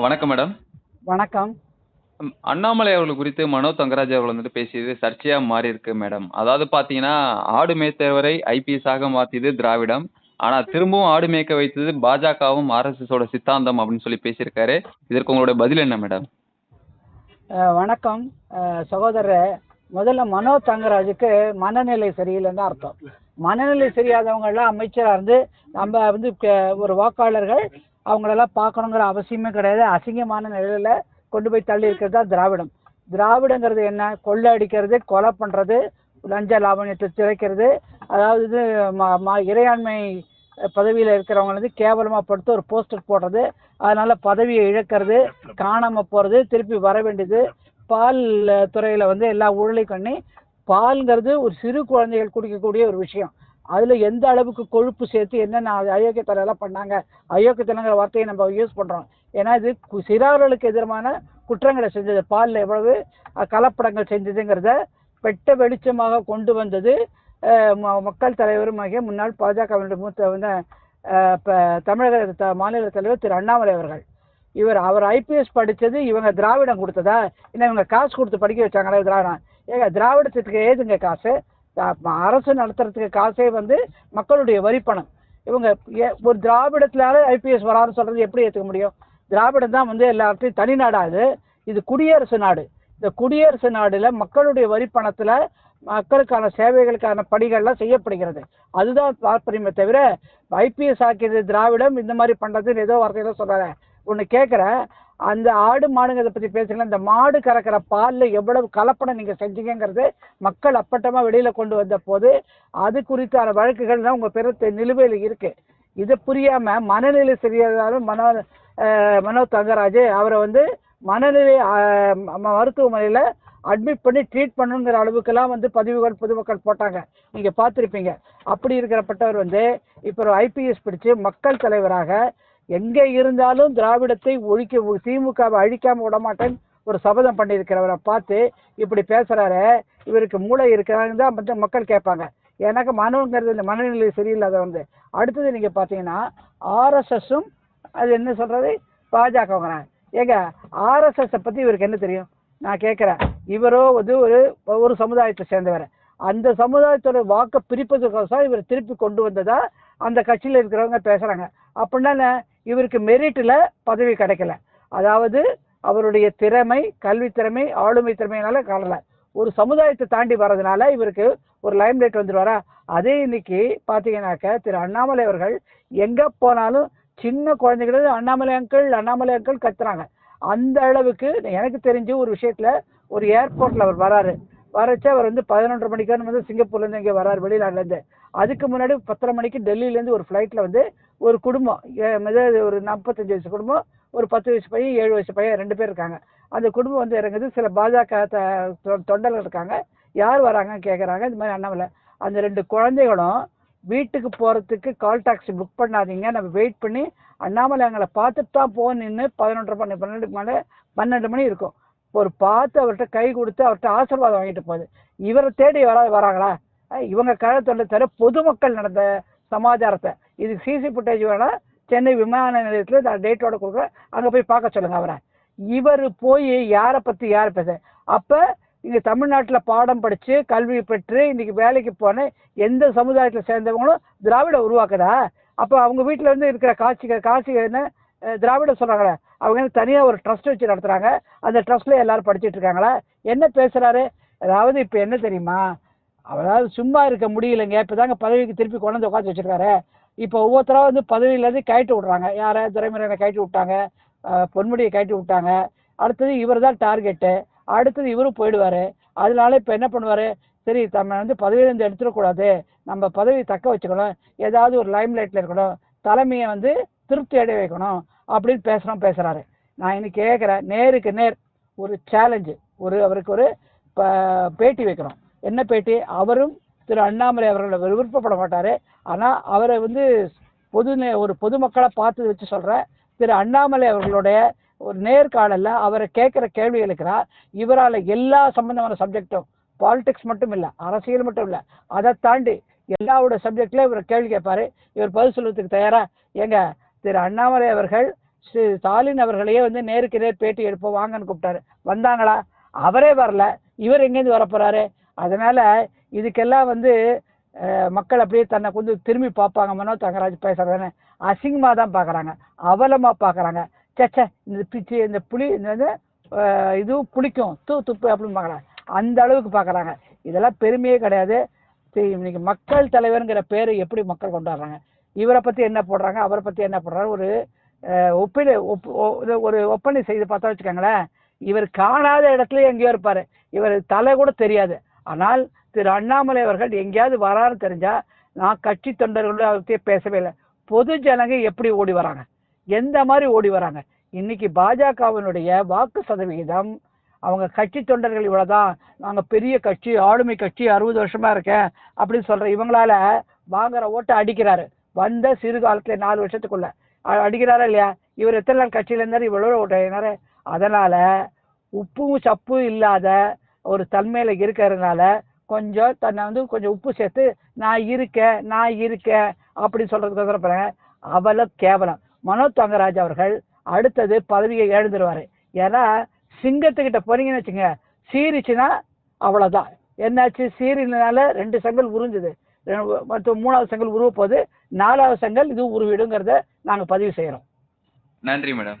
வணக்கம் மேடம் வணக்கம். அண்ணாமலை அவர்கள் குறித்து மனோ தங்கராஜ் அவர்கள் வந்துட்டு பேசியது சர்ச்சையா மாறி இருக்கு மேடம் அதாவது பாத்தீங்கன்னா ஆடு மேய்த்தவரை ஐபிஎஸ் ஆக மாத்தியது திராவிடம். ஆனா திரும்பவும் ஆடு மேய்க்க வைத்தது பாஜகவும் ஆர்எஸ்எஸோட சித்தாந்தம் அப்படின்னு சொல்லி பேசியிருக்காரு. இதற்கு உங்களுடைய பதில் என்ன மேடம் வணக்கம். சகோதரரே முதல்ல மனோ தங்கராஜுக்கு மனநிலை சரியில்லைன்னு அர்த்தம். மனநிலை சரியாதவங்க எல்லாம் அமைச்சராக இருந்து நம்ம வந்து ஒரு வாக்காளர்கள் அவங்களெல்லாம் பார்க்கணுங்கிற அவசியமே கிடையாது. அசிங்கமான நிலையில கொண்டு போய் தள்ளி இருக்கிறது தான் திராவிடம். திராவிடங்கிறது என்ன? கொள்ளை அடிக்கிறது கொலை பண்ணுறது லஞ்ச லாபணியத்தை திரைக்கிறது. அதாவது இது இறையாண்மை பதவியில் இருக்கிறவங்க வந்து கேவலமாக படுத்து ஒரு போஸ்டர் போடுறது. அதனால் பதவியை இழக்கிறது காணாமல் போகிறது திருப்பி வர வேண்டியது. பால் துறையில் வந்து எல்லா ஊழலையும் பண்ணி பால்ங்கிறது ஒரு சிறு குழந்தைகள் குடிக்கக்கூடிய ஒரு விஷயம். அதில் எந்த அளவுக்கு கொழுப்பு சேர்த்து என்னென்ன அயோக்கியத்தனெல்லாம் பண்ணாங்க அயோக்கியத்தனங்கிற வார்த்தையை நம்ம யூஸ் பண்ணுறோம் ஏன்னா இது கு- சிறார்களுக்கு எதிரான குற்றங்களை செஞ்சது. பால்ல எவ்வளவு கலப்படங்கள் செஞ்சதுங்கிறத வெட்ட வெளிச்சமாக கொண்டு வந்தது ம- மக்கள் தலைவருமாகிய முன்னாள் பாஜகவினுடைய மூத்த வந்து தமிழக த- மாநில தலைவர் திரு அண்ணாமலை அவர்கள். இவர் அவர் ஐபிஎஸ் படித்தது இவங்க திராவிடம் கொடுத்ததா? இல்லை இவங்க காசு கொடுத்து படிக்க வச்சாங்களே திராவிடம் ஏங்க திராவிடத்துக்கு ஏதுங்க காசு? அரசு நடத்துறதுக்கு காசே வந்து மக்களுடைய வரிப்பணம். இவங்க ஏ- ஒரு திராவிடத்தினால ஐபிஎஸ் வரான்னு சொல்றது எப்படி ஏற்றுக்க முடியும்? திராவிடம் தான் வந்து எல்லாத்தையும் தனி நாடாது இது குடியரசு நாடு. இந்த குடியரசு நாடுல மக்களுடைய வரிப்பணத்துல மக்களுக்கான சேவைகளுக்கான பணிகள்லாம் செய்யப்படுகிறது. அதுதான் தாற்பயமே தவிர ஐபிஎஸ் ஆக்கியது திராவிடம் இந்த மாதிரி பண்றதுன்னு ஏதோ வார்த்தையில சொல்கிறாங்க ஒன்று கேட்குறேன் அந்த ஆடு மாடுங்கிறத பற்றி பேசுகிறேன் இந்த மாடு கறக்கிற பாலில் எவ்வளவு கலப்படம் நீங்கள் செஞ்சீங்கிறது மக்கள் அப்பட்டமாக வெளியில் கொண்டு வந்த போது அது குறித்தான வழக்குகள் தான் உங்கள் பெருத்த நிலுவையில் இருக்குது இது புரியாமல் மனநிலை சரியாதாலும் மனோ மனோ தங்கராஜ் அவரை வந்து மனநிலை மருத்துவமனையில் அட்மிட் பண்ணி ட்ரீட் பண்ணுங்கிற அளவுக்கெல்லாம் வந்து பதிவுகள் பொதுமக்கள் போட்டாங்க. நீங்கள் பார்த்துருப்பீங்க. அப்படி இருக்கிறப்பட்டவர் வந்து இப்போ ஐபிஎஸ் பிடிச்சு மக்கள் தலைவராக எங்கே இருந்தாலும் திராவிடத்தை ஒழிக்க திமுகவை அழிக்காமல் விடமாட்டேன் ஒரு சபதம் பண்ணியிருக்கிறவரை பார்த்து இப்படி பேசுகிறாரு இவருக்கு மூளை இருக்கிறாங்க தான் வந்து மக்கள் கேட்பாங்க. எனக்கு மனோங்கிறது இந்த மனநிலை சரியில்லாத வந்து. அடுத்தது நீங்கள் பார்த்தீங்கன்னா ஆர்எஸ்எஸும் அது என்ன சொல்கிறது பாஜகங்கிறாங்க. ஏங்க ஆர்எஸ்எஸை பற்றி இவருக்கு என்ன தெரியும்? நான் கேட்குறேன். இவரோ வந்து ஒரு ஒரு சமுதாயத்தை சேர்ந்தவர். அந்த சமுதாயத்தோட வாக்கை பிரிப்பதற்கோசரம் இவர் திருப்பி கொண்டு வந்ததா அந்த கட்சியில் இருக்கிறவங்க பேசுகிறாங்க அப்படின்னா இவருக்கு மெரிட்டில் பதவி கிடைக்கல. அதாவது அவருடைய திறமை கல்வி திறமை ஆளுமை திறமையினால காணல ஒரு சமுதாயத்தை தாண்டி வர்றதுனால இவருக்கு ஒரு லைம் லைட் வந்துடுவாரா அதே இன்னைக்கு பார்த்தீங்கன்னாக்க திரு அண்ணாமலை அவர்கள் எங்கே போனாலும் சின்ன குழந்தைகள் அண்ணாமலை அங்கிள் அண்ணாமலை அங்கிள் கத்துறாங்க. அந்த அளவுக்கு எனக்கு தெரிஞ்சு ஒரு விஷயத்தில் ஒரு ஏர்போர்ட்டில் அவர் வராரு. வரச்சு அவர் வந்து பதினொன்றரை மணிக்கான வந்து சிங்கப்பூர்லேருந்து இங்கே வராரு வெளிநாட்டுலேருந்து அதுக்கு முன்னாடி பத்தரை மணிக்கு டெல்லியிலேருந்து ஒரு ஃப்ளைட்டில் வந்து ஒரு குடும்பம் ஏ- அதாவது ஒரு நாற்பத்தஞ்சு வயசு குடும்பம் ஒரு பத்து வயசு பையன் ஏழு வயசு பையன் ரெண்டு பேர் இருக்காங்க. அந்த குடும்பம் வந்து இறங்குது. சில பாஜக த- தொ- தொண்டர்கள் இருக்காங்க. யார் வராங்கன்னு கேட்குறாங்க இந்த மாதிரி அண்ணாமலை. அந்த ரெண்டு குழந்தைகளும் வீட்டுக்கு போகிறதுக்கு கால் டாக்ஸி புக் பண்ணாதீங்க. நம்ம வெயிட் பண்ணி அண்ணாமலை எங்களை பார்த்துட்டு தான் போக நின்று பதினொன்றரை மணி பன்னெண்டுக்கு மேலே பன்னெண்டு மணி இருக்கும். ஒரு பார்த்து அவர்கிட்ட கை கொடுத்து அவர்கிட்ட ஆசீர்வாதம் வாங்கிட்டு போகுது. இவரை தேடி வரா வராங்களா? இவங்க கழகத்தொண்டை தவிர பொதுமக்கள் நடந்த சமாச்சாரத்தை இது சிசி ஃபுட்டேஜ் வேணால் சென்னை விமான நிலையத்தில் இந்த டேட்டோட கொடுக்குறேன். அங்கே போய் பார்க்க சொல்லுங்கள் அவரை. இவர் போய் யாரை பற்றி யார் பேச அப்போ இங்கே தமிழ்நாட்டில் பாடம் படித்து கல்வி பெற்று இன்றைக்கி வேலைக்கு போன எந்த சமுதாயத்தில் சேர்ந்தவங்களும் திராவிட உருவாக்குதா? அப்போ அவங்க வீட்டில் வந்து இருக்கிற காட்சிகள் காட்சி என்ன? திராவிட சொல்கிறாங்களே அவங்க வந்து தனியாக ஒரு ட்ரஸ்ட் வச்சு நடத்துகிறாங்க அந்த ட்ரஸ்ட்டில் எல்லோரும் படிச்சிட்டு இருக்காங்களா? என்ன பேசுகிறாரு அதாவது இப்போ என்ன தெரியுமா? அதாவது சும்மா இருக்க முடியலைங்க. இப்போ தாங்க பதவிக்கு திருப்பி கொண்டு வந்து உட்காந்து வச்சுருக்காரு. இப்போ ஒவ்வொருத்தராக வந்து பதவியிலேருந்து கழட்டி விட்றாங்க. யாரை? துரைமுறையை கழட்டி விட்டாங்க. பொன்முடியை கழட்டி விட்டாங்க. அடுத்தது இவர் தான் டார்கெட்டு அடுத்தது இவரும் போயிடுவார். அதனால இப்போ என்ன பண்ணுவார்? சரி நம்ம வந்து பதவியிலேருந்து எடுத்துடக்கூடாது நம்ம பதவி தக்க வச்சுக்கணும். ஏதாவது ஒரு லைம் லைட்டில் இருக்கணும். தலைமையை வந்து திருப்தி அடைய வைக்கணும் அப்படின்னு பேசுகிறோம் பேசுகிறாரு நான் இன்னைக்கு கேட்குறேன். நேருக்கு நேர் ஒரு சேலஞ்சு ஒரு அவருக்கு ஒரு பேட்டி வைக்கிறோம் என்ன பேட்டி? அவரும் திரு அண்ணாமலை அவர்கள் விருப்பப்பட மாட்டார். ஆனால் அவரை வந்து பொது நே- ஒரு பொதுமக்களை பார்த்து வச்சு சொல்கிறேன் திரு அண்ணாமலை அவர்களுடைய ஒரு நேர்காணலில் அவரை கேட்குற கேள்விகளுக்குறா இவரால் எல்லா சம்பந்தமான சப்ஜெக்டும் பாலிடிக்ஸ் மட்டும் இல்லை அரசியல் மட்டும் இல்லை அதை தாண்டி எல்லாவோட சப்ஜெக்ட்லேயும் இவர் கேள்வி கேட்பார். இவர் பதில் சொல்வதுக்கு தயாராக ஏங்க திரு அண்ணாமலை அவர்கள் ஸ்ரீ- ஸ்டாலின் அவர்களையே வந்து நேருக்கு நேர் பேட்டி எடுப்போம் வாங்கன்னு கூப்பிட்டாரு. வந்தாங்களா? அவரே வரல. இவர் எங்கேருந்து வர அதனால் இதுக்கெல்லாம் வந்து மக்கள் அப்படியே தன்னை கொஞ்சம் திரும்பி பார்ப்பாங்க. மனோ தங்கராஜ் பேசுறதுன்னு அசிங்கமாக தான் பார்க்குறாங்க. அவலமாக பார்க்குறாங்க. சச்சே இந்த பிச்சு இந்த புளி இந்த இதுவும் புளிக்கும். தூ துப்பு அப்படின்னு பார்க்குறாங்க. அந்த அளவுக்கு பார்க்குறாங்க. இதெல்லாம் பெருமையே கிடையாது. சரி, இன்னைக்கு மக்கள் தலைவருங்கிற பேரை எப்படி மக்கள் கொண்டாடுறாங்க? இவரை பற்றி என்ன போடுறாங்க? அவரை பற்றி என்ன போடுறாரு? ஒரு ஒப்பீடு ஒப் ஒரு- ஒரு ஒப்பனை செய்து பார்த்தா வச்சுக்கோங்களேன். இவர் காணாத இடத்துல எங்கேயோ இருப்பார். இவர் தலை கூட தெரியாது. ஆனால் திரு அண்ணாமலை அவர்கள் எங்கேயாவது வரான்னு தெரிஞ்சா நான் கட்சி தொண்டர்களோட அவர்கிட்ட பேசவே இல்லை. பொது ஜனங்க எப்படி ஓடி வராங்க? எந்த மாதிரி ஓடி வராங்க? இன்னைக்கு பாஜகவினுடைய வாக்கு சதவிகிதம் அவங்க கட்சி தொண்டர்கள் இவ்வளவுதான் நாங்கள் பெரிய கட்சி ஆளுமை கட்சி அறுபது வருஷமாக இருக்கேன் அப்படின்னு சொல்கிற இவங்களால வாங்குற ஓட்டை அடிக்கிறாரு. வந்த சிறு காலத்தில் நாலு வருஷத்துக்குள்ள. அடிக்கிறாரா இல்லையா? இவர் எத்தனை நாள் கட்சியில இருந்தார்? இவ்வளவு ஓட்டினாரு அதனால் உப்பும் சப்பும் இல்லாத ஒரு தன்மையில் இருக்கிறதுனால கொஞ்சம் தன்னை வந்து கொஞ்சம் உப்பு சேர்த்து நான் இருக்கேன் நான் இருக்கேன் அப்படின்னு சொல்கிறதுக்கு பாருங்க அவல கேவலம். மனோ தங்கராஜ் அவர்கள் அடுத்தது பதவியை எழுந்துருவார் ஏன்னா சிங்கத்துக்கிட்ட போனீங்கன்னு வச்சுங்க சீரிச்சுன்னா அவ்வளோதான் என்னாச்சு? சீரினால ரெண்டு செங்கல் உறிஞ்சுது. மற்ற மற்றும் மூணாவது செங்கல் உருவ நாலாவது செங்கல் இது உருவிடுங்கிறத நாங்கள் பதிவு செய்கிறோம் நன்றி மேடம்.